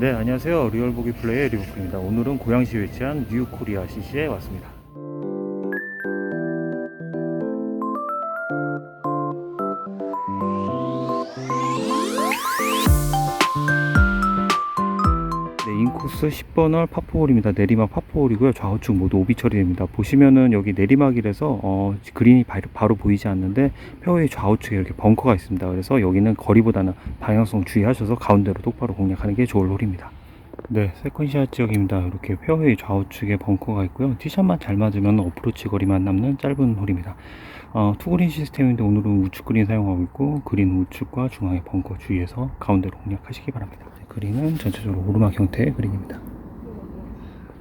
네, 안녕하세요. 리얼보기 플레이의 리버풀입니다. 오늘은 고양시에 위치한 뉴코리아 CC에 왔습니다. 인코스 10번 홀 파포홀입니다. 내리막 파포홀이고요. 좌우측 모두 오비 처리됩니다. 보시면은 여기 내리막이라서 어, 그린이 바로, 바로 보이지 않는데 페어웨이 좌우측에 이렇게 벙커가 있습니다. 그래서 여기는 거리보다는 방향성 주의하셔서 가운데로 똑바로 공략하는 게 좋을 홀입니다. 네, 세컨샷 지역입니다. 이렇게 페어웨이 좌우측에 벙커가 있고요. 티샷만 잘 맞으면 어프로치 거리만 남는 짧은 홀입니다. 어, 투그린 시스템인데 오늘은 우측 그린 사용하고 있고 그린 우측과 중앙에 벙커 주의해서 가운데로 공략하시기 바랍니다. 네, 그린은 전체적으로 오르막 형태의 그린입니다.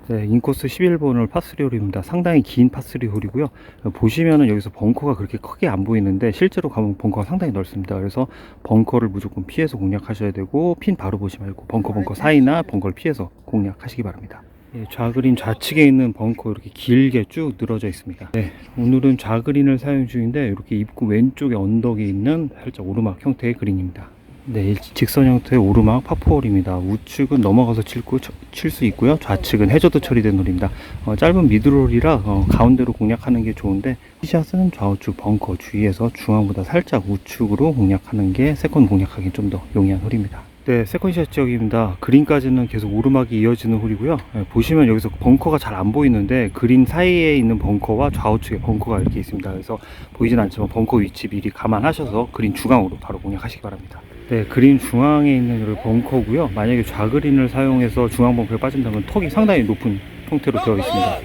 네, 인코스 11번을 파스리 홀입니다. 상당히 긴 파스리 홀이고요. 어, 보시면은 여기서 벙커가 그렇게 크게 안 보이는데 실제로 가면 벙커가 상당히 넓습니다. 그래서 벙커를 무조건 피해서 공략하셔야 되고 핀 바로 보지 말고 벙커 벙커 사이나 벙커를 피해서 공략하시기 바랍니다. 예, 좌그린 좌측에 있는 벙커 이렇게 길게 쭉 늘어져 있습니다. 네, 오늘은 좌그린을 사용 중인데 이렇게 입구 왼쪽에 언덕에 있는 살짝 오르막 형태의 그린입니다. 네, 일- 직선 형태의 오르막 파포홀입니다. 우측은 넘어가서 칠 수 있고요. 좌측은 해저드 처리된 홀입니다. 어, 짧은 미드롤이라 어, 가운데로 공략하는 게 좋은데 티샷은 좌우측 벙커 주위에서 중앙보다 살짝 우측으로 공략하는 게 세컨 공략하기 좀 더 용이한 홀입니다. 네, 세컨샷 지역입니다. 그린까지는 계속 오르막이 이어지는 홀이고요. 네, 보시면 여기서 벙커가 잘 안 보이는데 그린 사이에 있는 벙커와 좌우측에 벙커가 이렇게 있습니다. 그래서 보이진 않지만 벙커 위치 미리 감안하셔서 그린 중앙으로 바로 공략하시기 바랍니다. 네, 그린 중앙에 있는 벙커고요. 만약에 좌그린을 사용해서 중앙 벙커에 빠진다면 턱이 상당히 높은 형태로 되어 있습니다.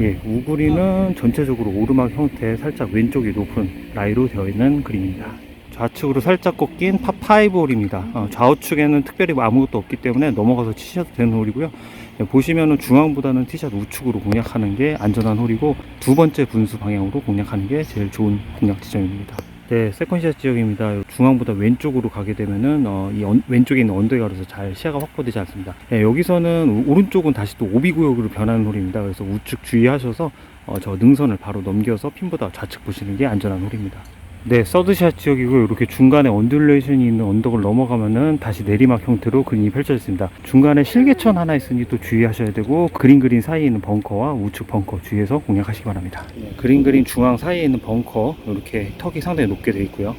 예, 우그린은 전체적으로 오르막 형태 살짝 왼쪽이 높은 라이로 되어 있는 그림입니다. 좌측으로 살짝 꺾인 파5 홀입니다. 어, 좌우측에는 특별히 아무것도 없기 때문에 넘어가서 치셔도 되는 홀이고요. 예, 보시면은 중앙보다는 티샷 우측으로 공략하는 게 안전한 홀이고 두 번째 분수 방향으로 공략하는 게 제일 좋은 공략 지점입니다. 네, 세컨샷 지역입니다. 중앙보다 왼쪽으로 가게 되면은 어, 이 언- 왼쪽에 있는 언덕에 가려서 잘 시야가 확보되지 않습니다. 네, 여기서는 오- 오른쪽은 다시 또 오비 구역으로 변하는 홀입니다. 그래서 우측 주의하셔서 어, 저 능선을 바로 넘겨서 핀보다 좌측 보시는 게 안전한 홀입니다. 네, 서드샷 지역이고 이렇게 중간에 언듈레이션이 있는 언덕을 넘어가면은 다시 내리막 형태로 그린이 펼쳐졌습니다. 중간에 실개천 하나 있으니 또 주의하셔야 되고 그린 그린 사이에 있는 벙커와 우측 벙커 주의해서 공략하시기 바랍니다. 그린 그린 중앙 사이에 있는 벙커 이렇게 턱이 상당히 높게 되어 있고요.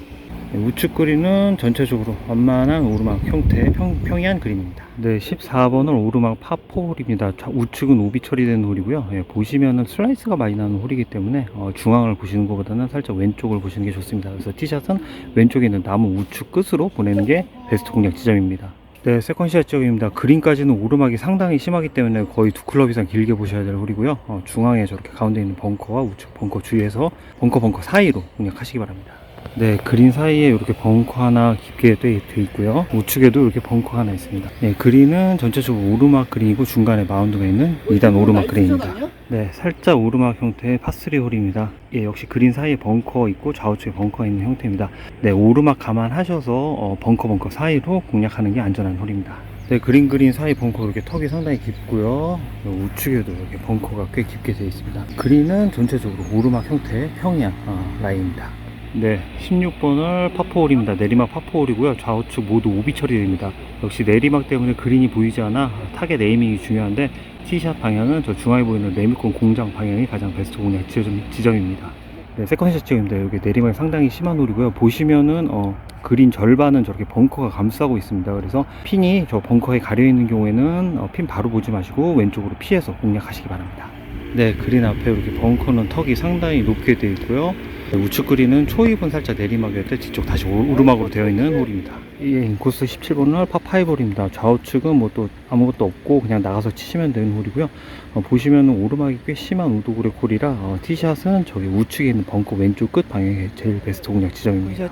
네, 우측 그린은 전체적으로 완만한 오르막 형태 평, 평이한 그림입니다. 네, 14번은 오르막 파4홀입니다. 우측은 오비 처리된 홀이고요. 예, 보시면은 슬라이스가 많이 나는 홀이기 때문에 어, 중앙을 보시는 것보다는 살짝 왼쪽을 보시는 게 좋습니다. 그래서 티샷은 왼쪽에 있는 나무 우측 끝으로 보내는 게 베스트 공략 지점입니다. 네, 세컨샷 지역입니다. 그린까지는 오르막이 상당히 심하기 때문에 거의 두 클럽 이상 길게 보셔야 될 홀이고요. 어, 중앙에 저렇게 가운데 있는 벙커와 우측 벙커 주위에서 벙커 벙커 사이로 공략하시기 바랍니다. 네, 그린 사이에 이렇게 벙커 하나 깊게 돼, 돼 있고요. 우측에도 이렇게 벙커 하나 있습니다. 네, 그린은 전체적으로 오르막 그린이고 중간에 마운드가 있는 2단 오르막 그린입니다. 네, 살짝 오르막 형태의 파3 홀입니다. 예, 역시 그린 사이에 벙커 있고 좌우측에 벙커 있는 형태입니다. 네, 오르막 감안하셔서 어, 벙커 벙커 사이로 공략하는 게 안전한 홀입니다. 네, 그린 그린 사이 벙커 이렇게 턱이 상당히 깊고요. 우측에도 이렇게 벙커가 꽤 깊게 되어 있습니다. 그린은 전체적으로 오르막 형태의 평이한 어, 라인입니다. 네, 16번을 파포홀입니다. 내리막 파포홀이고요. 좌우측 모두 오비 처리됩니다. 역시 내리막 때문에 그린이 보이지 않아 타겟 에이밍이 중요한데 티샷 방향은 저 중앙에 보이는 레미콘 공장 방향이 가장 베스트 공략 지점, 지점입니다. 네, 세컨샷 지역입니다. 여기 내리막이 상당히 심한 홀이고요. 보시면은 어, 그린 절반은 저렇게 벙커가 감싸고 있습니다. 그래서 핀이 저 벙커에 가려 있는 경우에는 어, 핀 바로 보지 마시고 왼쪽으로 피해서 공략하시기 바랍니다. 네, 그린 앞에 이렇게 벙커는 턱이 상당히 높게 되어 있고요. 네, 우측 그린은 초입은 살짝 내리막이었대 뒤쪽 다시 오- 오르막으로 되어 있는 홀입니다. 예, 인코스 17번은 파5 홀입니다. 좌우측은 뭐 또 아무것도 없고 그냥 나가서 치시면 되는 홀이고요. 어, 보시면 오르막이 꽤 심한 우도그레 홀이라 어, 티샷은 저기 우측에 있는 벙커 왼쪽 끝 방향이 제일 베스트 공략 지점입니다.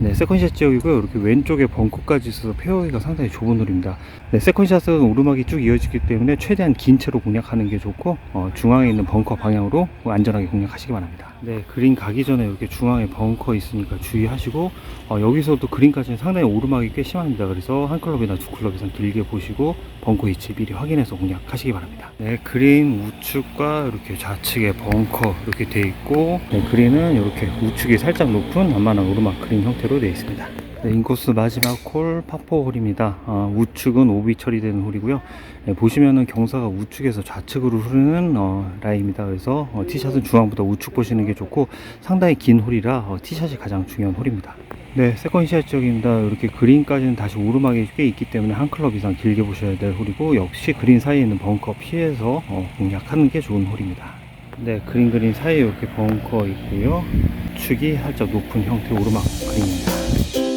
네, 세컨샷 지역이고요. 이렇게 왼쪽에 벙커까지 있어서 페어웨이가 상당히 좁은 홀입니다. 네, 세컨샷은 오르막이 쭉 이어지기 때문에 최대한 긴 채로 공략하는 게 좋고 어, 중앙에 있는 벙커 방향으로 안전하게 공략하시기 바랍니다. 네, 그린 가기 전에 이렇게 중앙에 벙커 있으니까 주의하시고 어, 여기서도 그린까지는 상당히 오르막이 꽤 심합니다. 그래서 한 클럽이나 두 클럽 이상 길게 보시고 벙커 위치 미리 확인해서 공략하시기 바랍니다. 네, 그린 우측과 이렇게 좌측에 벙커 이렇게 돼 있고 네, 그린은 이렇게 우측이 살짝 높은 완만한 오르막 그린 형태로 되어 있습니다. 네, 인코스 마지막 홀 파포 홀입니다. 아, 우측은 오비 처리되는 홀이고요. 네, 보시면은 경사가 우측에서 좌측으로 흐르는 어, 라인입니다. 그래서 어, 티샷은 중앙보다 우측 보시는 게 좋고 상당히 긴 홀이라 어, 티샷이 가장 중요한 홀입니다. 네, 세컨샷 지역입니다. 이렇게 그린까지는 다시 오르막이 꽤 있기 때문에 한 클럽 이상 길게 보셔야 될 홀이고 역시 그린 사이에 있는 벙커 피해서 어, 공략하는 게 좋은 홀입니다. 네, 그린 그린 사이에 이렇게 벙커 있고요. 축이 살짝 높은 형태 오르막 그린입니다.